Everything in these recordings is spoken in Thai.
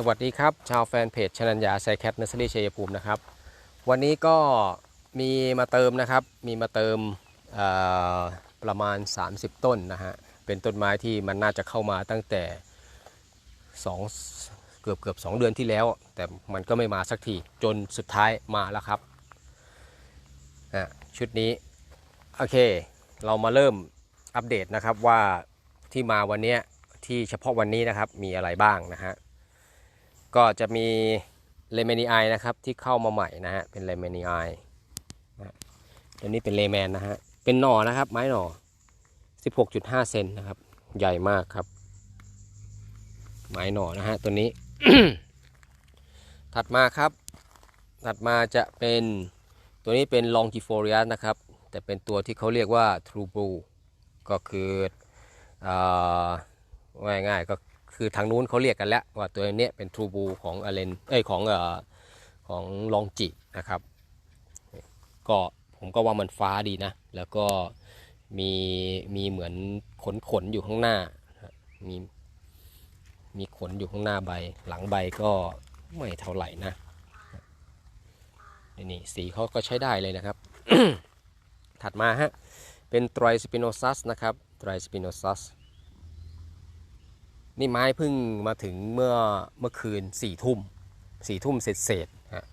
สวัสดีครับ ชาวแฟนเพจชนัญญาไซแคทเนสซอรี่ชัยภูมินะครับ วันนี้ก็มีมาเติมนะครับ มีมาเติมประมาณ 30 ต้นนะฮะ เป็นต้นไม้ที่มันน่าจะเข้ามาตั้งแต่ 2 เกือบเกือบ2เดือนที่แล้ว แต่มันก็ไม่มาสักที จนสุดท้ายมาแล้วครับอะชุดนี้ โอเค เรามาเริ่มอัปเดตนะครับว่าที่มาวันนี้ที่เฉพาะวันนี้นะครับมีอะไรบ้างนะฮะ ก็จะมีเลเมนีไอนะครับที่เข้ามาใหม่นะฮะเป็นเลเมนีไอตัวนี้เป็นเลแมนนะฮะเป็นหน่อนะครับไม้หน่อ 16.5 เซนนะครับ ใหญ่มากครับ ไม้หน่อนะฮะตัวนี้ ถัดมาครับ ถัดมาจะเป็นตัวนี้เป็น Longifolius นะครับ แต่เป็นตัวที่เขาเรียกว่า True Blue ก็คืออาว่าง่ายก็ คือทางนู้นเขาเรียกกันแล้วว่าตัวนี้เป็น True Blue ของอเลนเอ้ยของเอ่อของลองจินะครับก็ผมก็ว่ามันฟ้าดีนะ แล้วก็มีมีเหมือนขนขนอยู่ข้างหน้า มีมีขนอยู่ข้างหน้าใบ หลังใบก็ไม่เท่าไหร่นะนี่สีเขาก็ใช้ได้เลยนะครับ ถัดมาฮะ เป็นไตรสปิโนซัสนะครับไตรสปิโนซัส นี่ไม้เพิ่งมาถึงเมื่อเมื่อคืนสี่ทุ่มสี่ทุ่มเสร็จเสร็จฮะ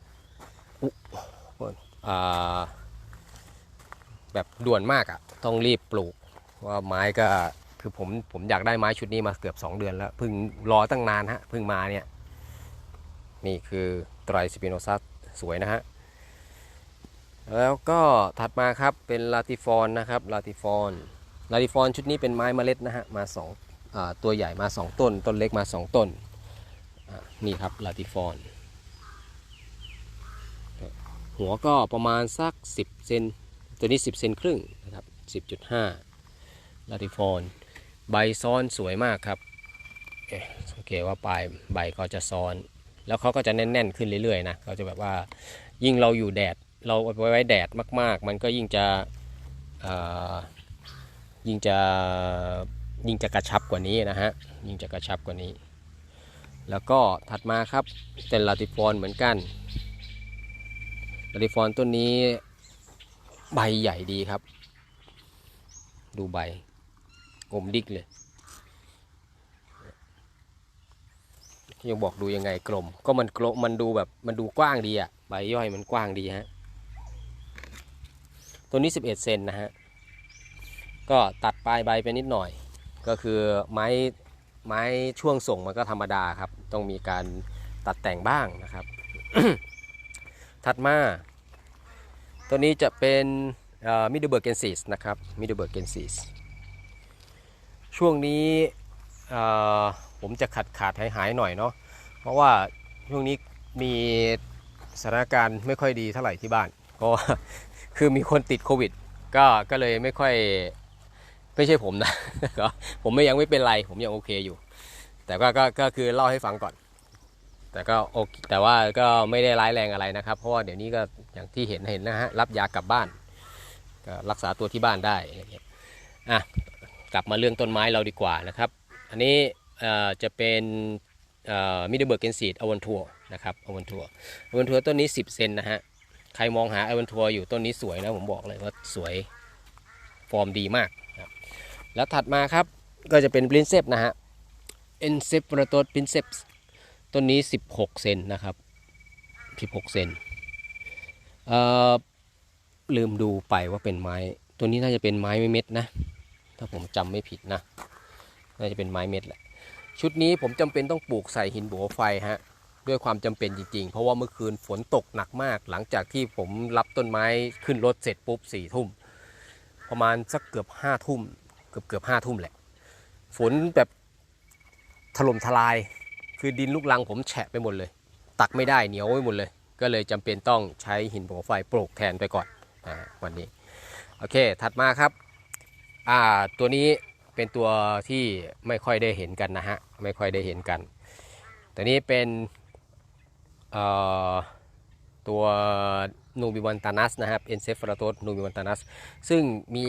แบบด่วนมากอะ่ะต้องรีบปลูกว่าไม้ก็คือผมผมอยากได้ไม้ชุดนี้มาเกือบ 2 เดือนแล้วเพิ่งรอตั้งนานฮะเพิ่งมาเนี่ยนี่คือไตรสปิโนซัสสวยนะฮะแล้วก็ถัดมาครับเป็นลาติฟอนนะครับลาติฟอนลาติฟอนชุดนี้เป็นไม้เมล็ดนะฮะมาสอง ตัวใหญ่มา 2 ต้น ต้นเล็กมา 2 ต้น นี่ครับลาติฟอนหัวก็ประมาณสัก 10 เซน ตัวนี้ 10 เซนครึ่งนะครับ 10.5ลาติฟอนใบซ้อนสวยมากครับสังเกตว่าปลายใบก็จะซ้อน แล้วเขาก็จะแน่น ๆ ขึ้นเรื่อย ๆ นะเขาจะแบบว่ายิ่งเราอยู่แดด เราไว้แดดมาก ๆ มันก็ยิ่งจะยิ่งจะ ยิ่งจะกระชับกว่านี้นะฮะยิ่งจะกระชับกว่านี้ แล้วก็ถัดมาครับเป็นลาติฟอนเหมือนกันลาติฟอนต้นนี้ใบใหญ่ดีครับ ดูใบกลมดิกเลยยังบอกดูยังไงกลม ก็มันกลมมันดูแบบมันดูกว้างดีอะใบย่อยมันกว้างดีฮะตัวนี้ 11 เซนนะฮะ ก็ตัดปลายใบไปนิดหน่อย ก็คือไม้ไม้ช่วงส่งมันก็ธรรมดาครับ ต้องมีการตัดแต่งบ้างนะครับ ถัดมา ตัวนี้จะเป็นมิดเดิลเบิร์กเกนซิสนะครับมิดเดิลเบิร์กเกนซิสช่วงนี้ผมจะขาดขาดหายหายหน่อยเนาะเพราะว่าช่วงนี้มีสถานการณ์ไม่ค่อยดีเท่าไหร่ที่บ้าน เพราะว่าคือมีคนติดโควิด ก็ก็เลยไม่ค่อย ไม่ใช่ผมนะ ผมไม่ยังไม่เป็นไร ผมยังโอเคอยู่ แต่ก็ก็ก็คือเล่าให้ฟังก่อน แต่ก็โอเคแต่ว่าก็ไม่ได้ร้ายแรงอะไรนะครับ เพราะว่าเดี๋ยวนี้ก็อย่างที่เห็นเห็นนะฮะรับยากลับบ้านก็รักษาตัวที่บ้านได้อะไรเงี้ยอะกลับมาเรื่องต้นไม้เราดีกว่านะครับ อันนี้จะเป็นมิดเดิลเบิร์กเกนซีดอวันทัวนะครับอวันทัวอวันทัวต้นนี้ 10 เซนนะฮะใครมองหาอวันทัวอยู่ต้นนี้สวยนะผมบอกเลยว่าสวยฟอร์มดีมาก แล้วถัดมาครับก็จะเป็นปรินเซปนะฮะเอ็นเซปโรโตปรินเซปต้นนี้ 16 เซนนะครับ 16 เซนเอ่อลืมดูไปว่าเป็นไม้ ตัวนี้น่าจะเป็นไม้ไม่เม็ดนะ ถ้าผมจำไม่ผิดนะ น่าจะเป็นไม้เม็ดแหละ ชุดนี้ผมจำเป็นต้องปลูกใส่หินบัวไฟฮะด้วยความจำเป็นจริงๆ เพราะว่าเมื่อคืนฝนตกหนักมาก หลังจากที่ผมรับต้นไม้ขึ้นรถเสร็จปุ๊บสี่ทุ่ม ประมาณสักเกือบห้าทุ่ม กือบเกือบห้าทุ่มแหละ ฝนแบบถล่มทลาย คือดินลูกรังผมแฉะไปหมดเลย ตักไม่ได้เหนียวไปหมดเลย ก็เลยจำเป็นต้องใช้หินบัวไฟปลูกแทนไปก่อนอ่าวันนี้ โอเค ถัดมาครับ อ่า ตัวนี้เป็นตัวที่ไม่ค่อยได้เห็นกันนะฮะ ไม่ค่อยได้เห็นกัน ตัวนี้เป็นอ่อตัวนูบิวันตานัสนะครับเอ็นเซฟราโตสนูบิวันตานัสซึ่งมี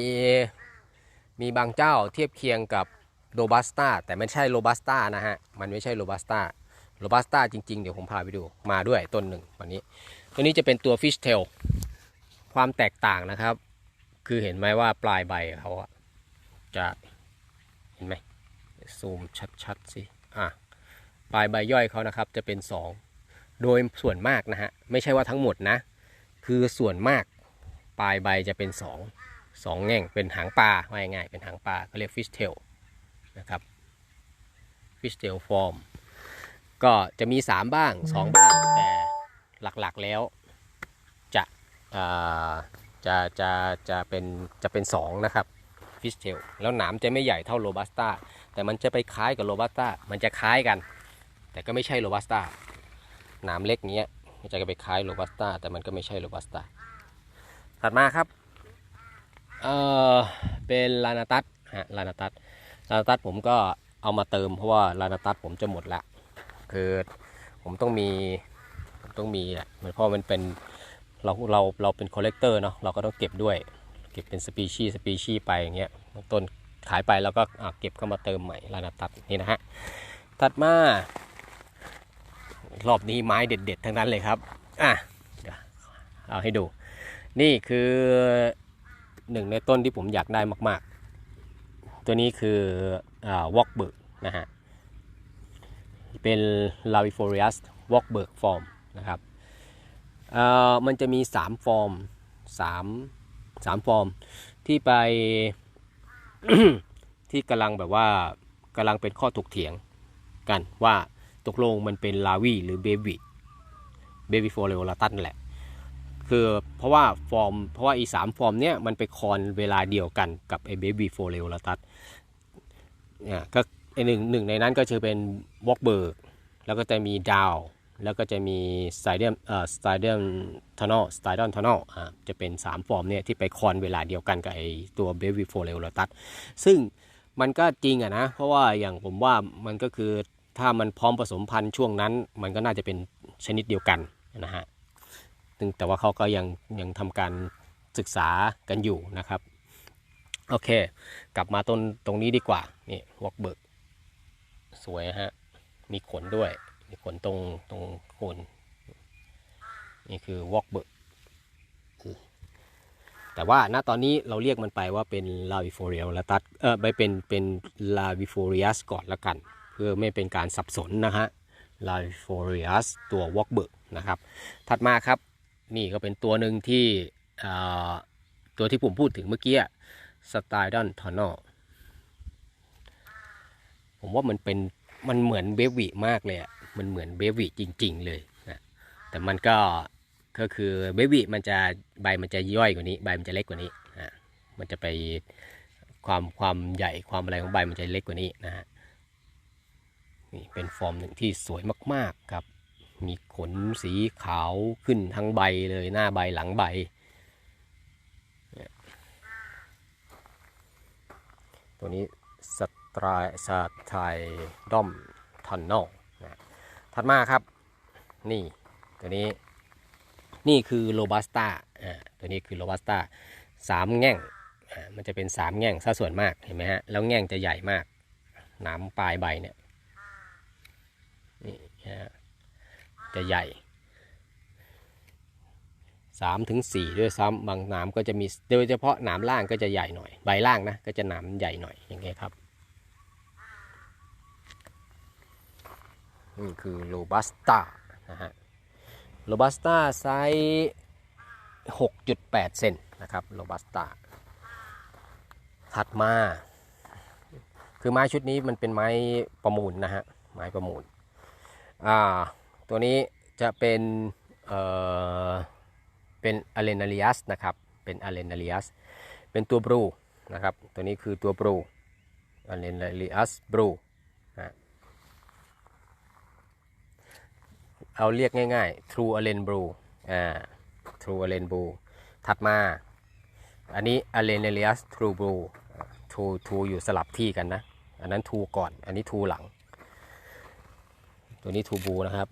มีบางเจ้าเทียบเคียงกับโรบัสต้าแต่ไม่ใช่โรบัสต้านะฮะ มันไม่ใช่โรบัสต้าโรบัสต้าจริง ๆ เดี๋ยวผมพาไปดูมาด้วยต้นหนึ่งวันนี้ ตัวนี้จะเป็นตัวฟิชเทลความแตกต่างนะครับ คือเห็นไหมว่าปลายใบเขาจะเห็นไหมซูมชัดๆสิอะปลายใบย่อยเขานะครับจะเป็น 2 โดยส่วนมากนะฮะ ไม่ใช่ว่าทั้งหมดนะ คือส่วนมากปลายใบจะเป็น 2 2แง่งเป็นหางปลาว่าง่ายเป็นหางปลาเขาเรียกฟิชเทลนะครับฟิชเทลฟอร์มก็จะมี 3 บ้าง 2 บ้าง แต่หลักๆแล้วจะจะจะจะเป็นจะเป็น 2 นะครับฟิชเทลแล้วหนามจะไม่ใหญ่เท่าโรบัสต้าแต่มันจะไปคล้ายกับโรบัสต้ามันจะคล้ายกัน แต่ก็ไม่ใช่โรบัสต้าหนามเล็กเนี้ยมันจะไปคล้ายโรบัสต้าแต่มันก็ไม่ใช่โรบัสต้าถัดมาครับ เออเป็นลานาตัสฮะลานาตัสลานาตัสผมก็เอามาเติมเพราะว่าลานาตัสผมจะหมดละคือผมต้องมีผมต้องมีแหละเหมือนเพราะมันเป็นเราเราเราเป็นคอลเลกเตอร์เนาะเราก็ต้องเก็บด้วยเก็บเป็นสปีชีสปีชีไปอย่างเงี้ยต้นขายไปแล้วก็เก็บเข้ามาเติมใหม่ลานาตัสนี่นะฮะถัดมารอบนี้ไม้เด็ด ๆ ทั้งนั้นเลยครับอะเดี๋ยวเอาให้ดู นี่คือ หนึ่งในต้นที่ผมอยากได้มาก ๆ ตัวนี้คือวอกเบิร์กนะฮะ เป็น Lavifolius w a l k b e r g form นะครับอ่อมันจะมี 3 ฟอร์ม3 3 ฟอร์ม ที่ไปที่กำลังแบบว่ากำลังเป็นข้อถกเถียงกันว่าตกลงมันเป็นลาวีหรือเบบีเบบีโฟเรลโอลาตันแหละ คือเพราะว่าฟอร์มเพราะว่าอีสามฟอร์มเนี้ยมันไปคอนเวลาเดียวกันกับไอ้เบบี้โฟเลลตัสเนี่ยก็ไอ้หนึ่งหนึ่งในนั้นก็จะเป็นวอกเบิร์กแล้วก็จะมีดาวแล้วก็จะมีสไตเดียมเอ่อสไตเดียมทอนอลสไตเดอนทอนอลอ่าจะเป็น 3 ฟอร์มเนี่ยที่ไปคอนเวลาเดียวกันกับไอตัวเบบี้โฟเลลตัสซึ่งมันก็จริงอะนะ เพราะว่าอย่างผมว่ามันก็คือถ้ามันพร้อมผสมพันธุ์ช่วงนั้น มันก็น่าจะเป็นชนิดเดียวกันนะฮะ ซึ่งแต่ว่าเขาก็ยังยังทำการศึกษากันอยู่นะครับ โอเค กลับมาต้นตรงนี้ดีกว่า นี่วอกเบิร์กสวยฮะ มีขนด้วย มีขนตรงตรงโคนนี่คือวอกเบิร์กแต่ว่าณตอนนี้เราเรียกมันไปว่าเป็นลาวิโฟเรียลตัสเออไปเป็นเป็นลาวิโฟเรียสก่อนละกัน เพื่อไม่เป็นการสับสนนะฮะลาวิโฟเรียสตัววอกเบิร์กนะครับ ถัดมาครับ นี่ก็เป็นตัวหนึ่งที่ตัวที่ผมพูดถึงเมื่อกี้สไตล์ดอนทอนอผมว่ามันเป็นมันเหมือนเบบีมากเลยอะมันเหมือนเบบีจริง ๆ เลยนะแต่มันก็ก็คือเบบีมันจะใบมันจะย่อยกว่านี้ ใบมันจะเล็กกว่านี้นะมันจะไปความความใหญ่ความอะไรของใบมันจะเล็กกว่านี้นะฮะนี่เป็นฟอร์มหนึ่งที่สวยมากๆครับ มีขนสีขาวขึ้นทั้งใบเลยหน้าใบหลังใบ ตัวนี้สตรายสไตล์ดอมทันนอลนะถัดมาครับ นี่ตัวนี้นี่คือโรบัสต้าตัวนี้คือโรบัสต้าสามแง่ง มันจะเป็นสามแง่งซะส่วนมากเห็นไหมฮะ แล้วแง่งจะใหญ่มากหนามปลายใบเนี่ยนี่ฮะ จะใหญ่สามถึงสี่ด้วยซ้ำบางหนามก็จะมีโดยเฉพาะหนามล่างก็จะใหญ่หน่อย ใบล่างนะก็จะหนามใหญ่หน่อยอย่างเงี้ยครับ นี่คือโรบัสต้านะฮะโรบัสต้าไซส์6.8 เซนนะครับโรบัสต้าถัดมา คือไม้ชุดนี้มันเป็นไม้ประมูลนะฮะไม้ประมูลอ่า ตัวนี้จะเป็นเอ่อเป็นอเลนาเลียสนะครับ เป็นอเลนาเลียสเป็นตัวบรูนะครับ ตัวนี้คือตัวบรูอเลนาเลียสบรูนะเอาเรียกง่ายๆ True a l e n Blue อ่า True a l e n Blue ถัดมา อันนี้ a l e n a l i u s True Blue True True อยู่สลับที่กันนะ อันนั้น True ก่อน อันนี้ True หลัง ตัวนี้ True Blue นะครับ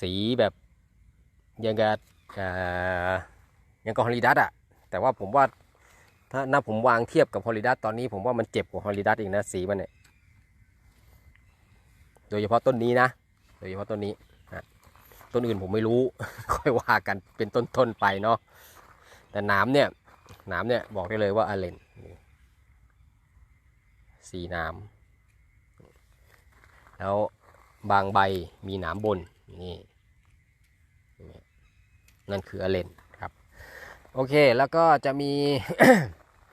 สีแบบยังกับยังกับฮอลิดัสอะแต่ว่าผมว่าถ้านับผมวางเทียบกับฮอลิดัสตอนนี้ผมว่ามันเจ็บกว่าฮอลิดัสอีกนะสีมันเนี่ยโดยเฉพาะต้นนี้นะ โดยเฉพาะต้นนี้นะต้นอื่นผมไม่รู้ ค่อยว่ากันเป็นต้นๆไปเนาะแต่หน้ำเนี่ยหน้ำเนี่ยบอกได้เลยว่าอาเลนสีหน้ำแล้วบางใบมีหนามบน นี่นั่นคืออเลนครับ โอเค แล้วก็จะมี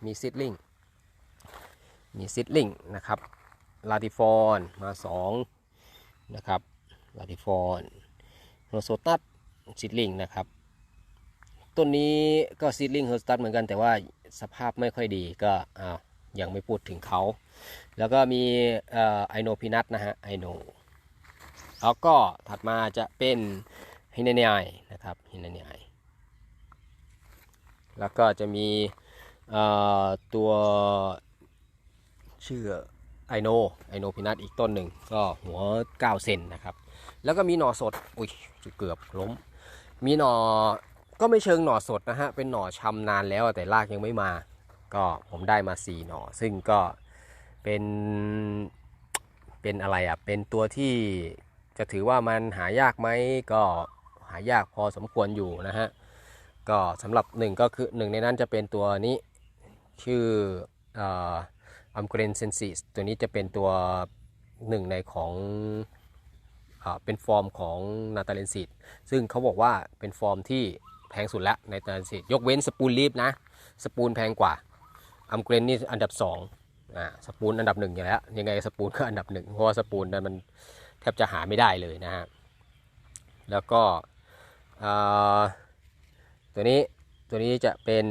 มีซิดลิงมีซิดลิงนะครับ ลาติฟอนมาสองนะครับ ลาติฟอนโรโซตัสซิดลิงนะครับ ต้นนี้ก็ซิดลิงโรโซตัสเหมือนกันแต่ว่าสภาพไม่ค่อยดีก็อ้าวยังไม่พูดถึงเขา แล้วก็มีไอโนพินัทนะฮะ ไอโน แล้วก็ถัดมาจะเป็นฮินเนียนะครับฮินเนียแล้วก็จะมีตัวชื่อไอโนไอโนพินัทอีกต้นหนึ่งก็หัว 9 เซนนะครับ แล้วก็มีหน่อสด อุ้ยเกือบล้ม มีหน่อก็ไม่เชิงหน่อสดนะฮะ เป็นหน่อชำนานแล้วแต่รากยังไม่มา ก็ผมได้มา 4 หน่อ ซึ่งก็เป็นเป็นอะไรอะ เป็นตัวที่ จะถือว่ามันหายากไหมก็หายากพอสมควรอยู่นะฮะก็สำหรับหนึ่งก็คือหนึ่งในนั้นจะเป็นตัวนี้ชื่ออัมเกรนเซนซิสตัวนี้จะเป็นตัวหนึ่งในของอเป็นฟอร์มของนาตาเลนซิตซึ่งเขาบอกว่าเป็นฟอร์มที่แพงสุดแล้วในนาตาเลนซิตยกเว้นสปูนลีฟนะสปูนแพงกว่าอัมเกรนนี่อันดับ2อ่าสปูนอันดับหนึ่งอยู่แล้วยังไงสปูนก็อันดับหนึ่งเพราะว่าสปูนนั้นมัน แทบจะหาไม่ได้เลยนะฮะแล้วก็ตัวนี้ตัวนี้จะเป็น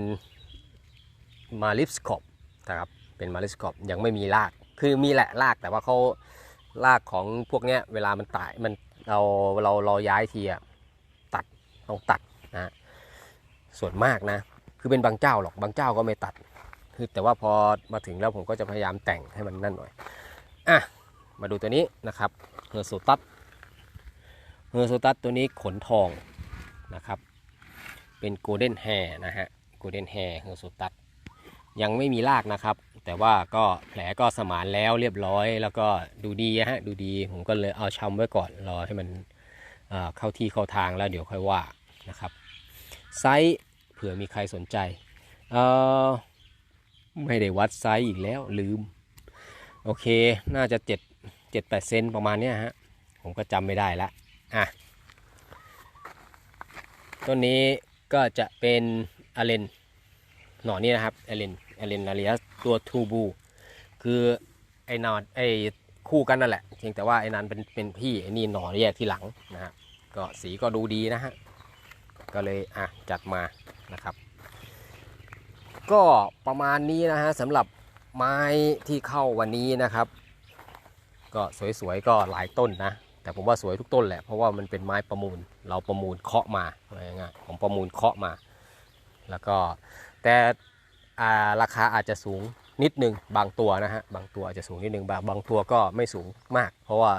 มาลิสคอปนะครับเป็นมาลิสคอปยังไม่มีราก คือมีแหละรากแต่ว่าเขารากของพวกเนี้ยเวลามันตายมันเราเราเราย้ายทีอะตัดต้องตัดนะส่วนมากนะคือเป็นบางเจ้าหรอกบางเจ้าก็ไม่ตัด คือแต่ว่าพอมาถึงแล้วผมก็จะพยายามแต่งให้มันนั่นหน่อยอะมาดูตัวนี้นะครับ เฮอร์โซตัสเฮอร์โซตัสตัวนี้ขนทองนะครับ เป็นโกลเด้นแฮร์นะฮะโกลเด้นแฮร์เฮอร์โซตัสยังไม่มีรากนะครับ แต่ว่าก็แผลก็สมานแล้วเรียบร้อย แล้วก็ดูดีฮะดูดีผมก็เลยเอาชำไว้ก่อนรอให้มันเข้าที่เข้าทางแล้วเดี๋ยวค่อยว่านะครับไซส์เผื่อมีใครสนใจเอ่อไม่ได้วัดไซส์อีกแล้วลืม โอเค น่าจะ7 7 8 เซนประมาณเนี้ยฮะ ผมก็จำไม่ได้ละอะต้นนี้ก็จะเป็นอาเลนหน่อนี้นะครับอาเลนอาเลนอาเลียสตัวทูบู คือไอ้หนอนไอ้คู่กันนั่นแหละเพียงแต่ว่าไอ้นั้นเป็นเป็นพี่ไอ้นี่หน่อแยกที่หลังนะฮะก็สีก็ดูดีนะฮะก็เลยอะจัดมานะครับ ก็ประมาณนี้นะฮะสำหรับไม้ที่เข้าวันนี้นะครับ ก็สวยๆก็หลายต้นนะ แต่ผมว่าสวยทุกต้นแหละเพราะว่ามันเป็นไม้ประมูลเราประมูลเคาะมาว่าง่ายๆผมประมูลเคาะมา แล้วก็แต่ราคาอาจจะสูงนิดนึงบางตัวนะฮะบางตัวอาจจะสูงนิดนึงบางบางตัวก็ไม่สูงมาก เพราะว่า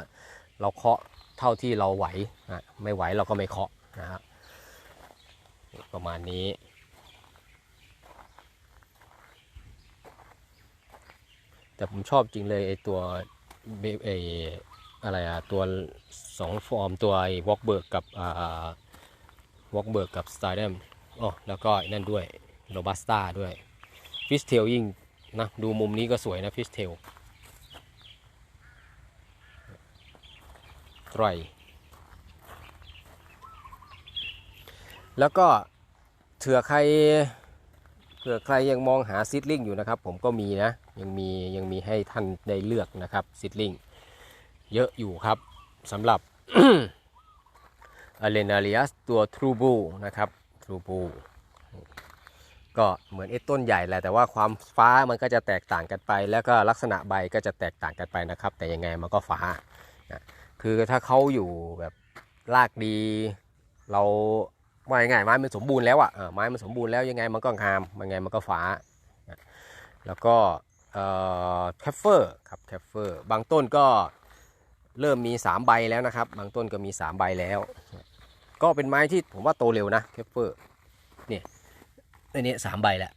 เราเคาะเท่าที่เราไหวนะไม่ไหวเราก็ไม่เคาะนะฮะประมาณนี้ แต่ผมชอบจริงเลยไอตัว เบไออะไรอะตัวสองฟอร์มตัวไอวอล์กเบิร์กกับอ่าวอล์กเบิร์กกับสไตล์เดมอ๋อแล้วก็นั่นด้วยโรบัสต้าด้วยฟิสเทลยิ่งนะดูมุมนี้ก็สวยนะฟิสเทลไตรแล้วก็เถื่อใครเผื่อใครยังมองหาซิดลิงอยู่นะครับ ผมก็มีนะ ยังมียังมีให้ท่านได้เลือกนะครับซิดลิงเยอะอยู่ครับสำหรับอเลนาเลียสตัวทรูบูนะครับทรูบูก็เหมือนไอ้ต้นใหญ่แหละแต่ว่าความฟ้ามันก็จะแตกต่างกันไป แล้วก็ลักษณะใบก็จะแตกต่างกันไปนะครับ แต่ยังไงมันก็ฟ้านะคือถ้าเขาอยู่แบบรากดี เราว่ายังไงไม้มันสมบูรณ์แล้วอะ่ะไม้มันสมบูรณ์แล้วยังไงมันก็งามยังไงมันก็ฟ้านะแล้วก็ แคฟเฟอร์ครับแคฟเฟอร์บางต้นก็เริ่มมี 3 ใบแล้วนะครับ บางต้นก็มี 3 ใบแล้ว ก็เป็นไม้ที่ผมว่าโตเร็วนะแคฟเฟอร์เนี่ยอันนี้สามใบแล้ว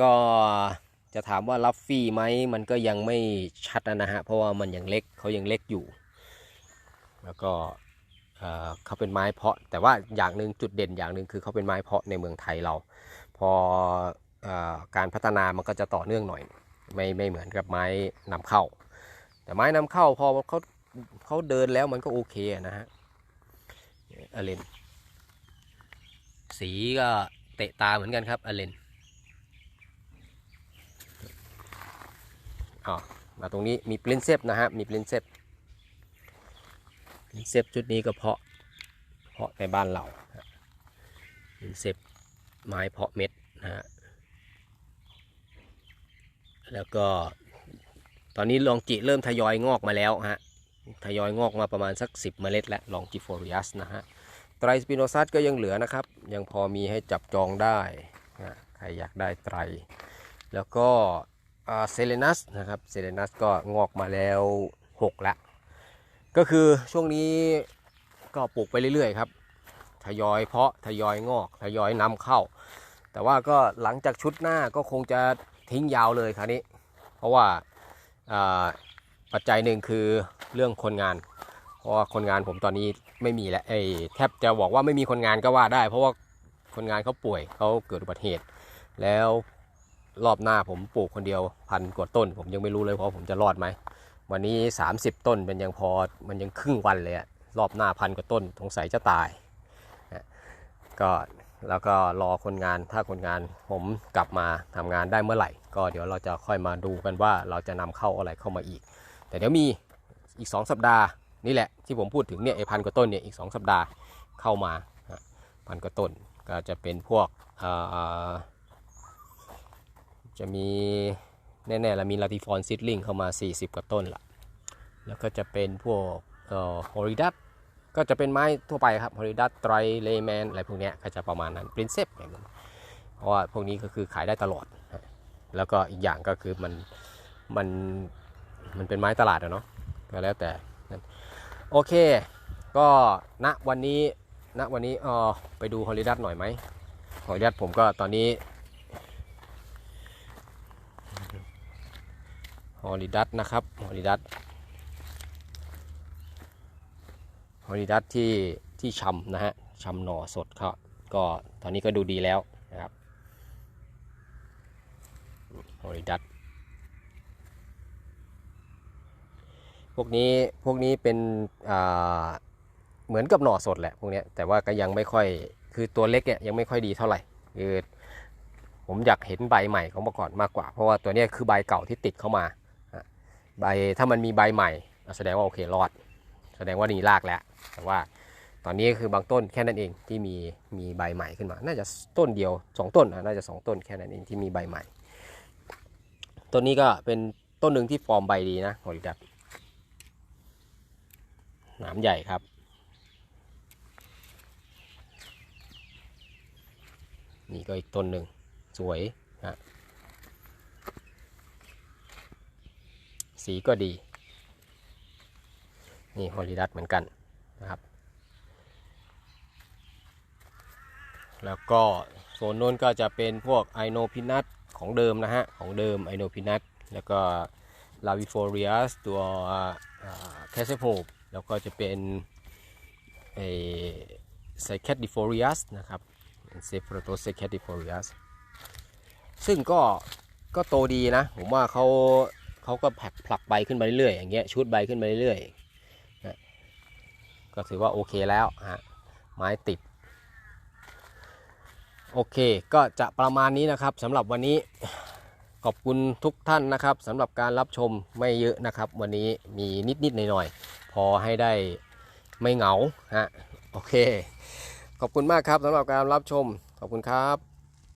ก็จะถามว่ารับฟรีไหมมันก็ยังไม่ชัดนะฮะเพราะว่ามันยังเล็กเขายังเล็กอยู่ แล้วก็เขาเป็นไม้เพาะ แต่ว่าอย่างหนึ่งจุดเด่นอย่างหนึ่งคือเขาเป็นไม้เพาะในเมืองไทยเรา พอ การพัฒนามันก็จะต่อเนื่องหน่อย ไม่ไม่เหมือนกับไม้นำเข้า แต่ไม้นำเข้าพอเขาเขาเดินแล้วมันก็โอเคนะฮะอเลนสีก็เตะตาเหมือนกันครับอเลนอ๋อมาตรงนี้มีปรินเซปนะฮะมีปรินเซปปรินเซปชุดนี้ก็เพาะเพาะในบ้านเราปรินเซปไม้เพาะเม็ดนะฮะ แล้วก็ ตอนนี้ลองจิเริ่มทยอยงอกมาแล้วฮะทยอยงอกมาประมาณสัก 10 เมล็ดแล้วลองจิโฟริอัสนะฮะไตรสปิโนซัสก็ยังเหลือนะครับ ยังพอมีให้จับจองได้นะใครอยากได้ไตร แล้วก็เซเลนัสนะครับเซเลนัสก็งอกมาแล้ว 6 ละ ก็คือช่วงนี้ก็ปลูกไปเรื่อยๆครับทยอยเพาะทยอยงอกทยอยนำเข้า แต่ว่าก็หลังจากชุดหน้าก็คงจะ ทิ้งยาวเลยคราวนี้ เพราะว่าปัจจัยหนึ่งคือเรื่องคนงาน เพราะว่าคนงานผมตอนนี้ไม่มีแล้วไอ้แทบจะบอกว่าไม่มีคนงานก็ว่าได้ เพราะว่าคนงานเขาป่วยเขาเกิดอุบัติเหตุ แล้วรอบหน้าผมปลูกคนเดียวพันกว่าต้น ผมยังไม่รู้เลยเพราะผมจะรอดไหมวันนี้ 30 ต้นเป็นยังพอมันยังครึ่งวันเลยอะรอบหน้าพันกว่าต้นสงสัยจะตายก็ แล้วก็รอคนงานถ้าคนงานผมกลับมาทำงานได้เมื่อไหร่ ก็เดี๋ยวเราจะค่อยมาดูกันว่าเราจะนำเข้าอะไรเข้ามาอีก แต่เดี๋ยวมีอีก 2 สัปดาห์นี่แหละที่ผมพูดถึงเนี่ยไอพันกว่าต้นเนี่ยอีก 2 สัปดาห์เข้ามาพันกว่าต้นก็จะเป็นพวกจะมีแน่ๆละมีลาติฟอนซิดลิงเข้ามา 40 กว่าต้นละแล้วก็จะเป็นพวกออฮอริดัส ก็จะเป็นไม้ทั่วไปครับฮอริดัสไตรเลแมนอะไรพวกนี้ก็จะประมาณนั้นปรินเซปอย่างนั้นเพราะว่าพวกนี้ก็คือขายได้ตลอด แล้วก็อีกอย่างก็คือมันมันมันเป็นไม้ตลาดอะเนาะก็แล้วแต่โอเค ก็ณวันนี้ณวันนี้เออไปดูฮอริดัสหน่อยไหมฮอริดัสผมก็ตอนนี้ฮอริดัสนะครับฮอริดัส ฮอริดัสที่ที่ชำนะฮะชำหน่อสดเขาก็ตอนนี้ก็ดูดีแล้วนะครับฮอริดัสพวกนี้พวกนี้เป็นเหมือนกับหน่อสดแหละพวกนี้แต่ว่าก็ยังไม่ค่อยคือตัวเล็กเนี่ยยังไม่ค่อยดีเท่าไหร่คือผมอยากเห็นใบใหม่ของเมื่อก่อนมากกว่า เพราะว่าตัวเนี้ยคือใบเก่าที่ติดเข้ามาใบถ้ามันมีใบใหม่แสดงว่าโอเครอด แสดงว่านี่รากแล้ว แต่ว่าตอนนี้คือบางต้นแค่นั้นเองที่มีมีใบใหม่ขึ้นมา น่าจะต้นเดียว 2 ต้นน่าจะ 2 ต้นแค่นั้นเองที่มีใบใหม่ ต้นนี้ก็เป็นต้นหนึ่งที่ฟอร์มใบดีนะฮอริดัสหนามใหญ่ครับนี่ก็อีกต้นหนึ่งสวยนะสีก็ดี นี่ฮอลิดัสเหมือนกันนะครับ แล้วก็โซนนู้นก็จะเป็นพวกไอโนพินัทของเดิมนะฮะ ของเดิมไอโนพินัทแล้วก็ลาวิโฟเรียสตัวแคสเซโ e แล้วก็จะเป็นไอไซแคดดิโฟเรียสนะครับเซฟโรโตไซแคดดิโฟเรียสซึ่งก็ก็โตดีนะ ผมว่าเขาเขาก็ผลักผลักใบขึ้นมาเรื่อยๆอย่างเงี้ยชุดใบขึ้นมาเรื่อย ก็ถือว่าโอเคแล้วฮะไม้ติด โอเคก็จะประมาณนี้นะครับสำหรับวันนี้ขอบคุณทุกท่านนะครับสำหรับการรับชมไม่เยอะนะครับ วันนี้มีนิดๆหน่อยๆพอให้ได้ไม่เหงาฮะโอเค ขอบคุณมากครับสำหรับการรับชมขอบคุณครับ